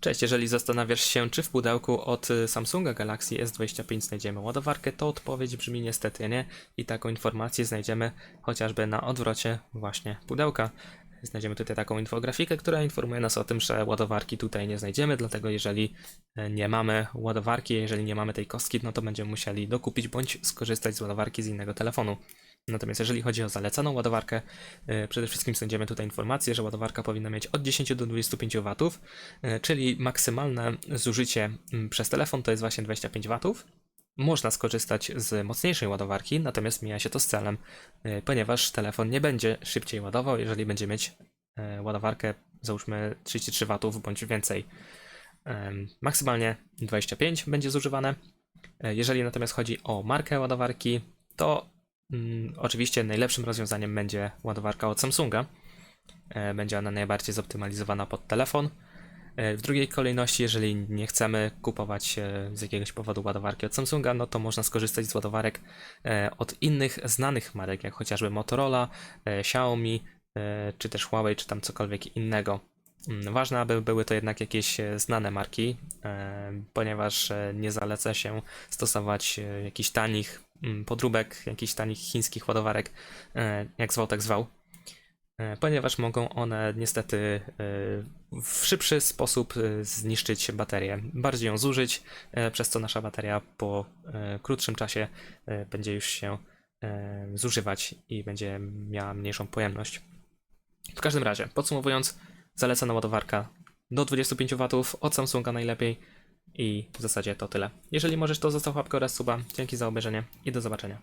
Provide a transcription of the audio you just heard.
Cześć, jeżeli zastanawiasz się, czy w pudełku od y, Samsunga Galaxy S25 znajdziemy ładowarkę, to odpowiedź brzmi niestety nie i taką informację znajdziemy chociażby na odwrocie właśnie pudełka. Znajdziemy tutaj taką infografikę, która informuje nas o tym, że ładowarki tutaj nie znajdziemy, dlatego jeżeli e, nie mamy ładowarki, jeżeli nie mamy tej kostki, no to będziemy musieli dokupić bądź skorzystać z ładowarki z innego telefonu. Natomiast jeżeli chodzi o zalecaną ładowarkę, e, przede wszystkim znajdziemy tutaj informację, że ładowarka powinna mieć od 10 do 25 W, e, czyli maksymalne zużycie mm, przez telefon to jest właśnie 25 W. Można skorzystać z mocniejszej ładowarki, natomiast mija się to z celem, e, ponieważ telefon nie będzie szybciej ładował, jeżeli będzie mieć ładowarkę załóżmy 33 W bądź więcej. Maksymalnie 25 będzie zużywane. Jeżeli natomiast chodzi o markę ładowarki, to mm, oczywiście najlepszym rozwiązaniem będzie ładowarka od Samsunga. E, Będzie ona najbardziej zoptymalizowana pod telefon. E, W drugiej kolejności, jeżeli nie chcemy kupować e, z jakiegoś powodu ładowarki od Samsunga, no to można skorzystać z ładowarek od innych znanych marek, jak chociażby Motorola, Xiaomi, czy też Huawei, czy tam cokolwiek innego. Mm, Ważne, aby były to jednak jakieś znane marki, ponieważ nie zaleca się stosować jakichś tanich podróbek, jakichś tanich chińskich ładowarek, e, jak zwał, tak zwał e, ponieważ mogą one niestety e, w szybszy sposób zniszczyć baterię, bardziej ją zużyć, przez co nasza bateria po krótszym czasie będzie już się zużywać i będzie miała mniejszą pojemność. W każdym razie, podsumowując, zalecana ładowarka do 25 W od Samsunga najlepiej i w zasadzie to tyle. Jeżeli możesz, to zostaw łapkę oraz suba. Dzięki za obejrzenie i do zobaczenia.